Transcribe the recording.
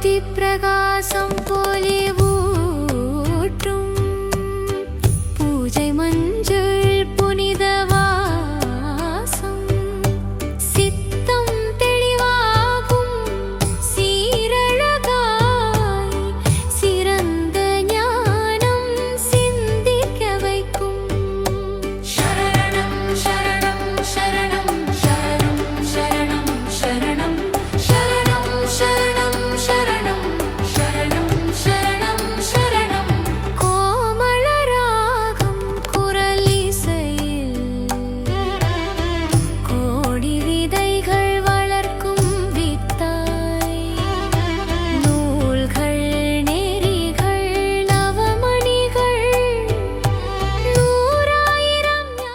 ज्योतिप्रकाशं पोलि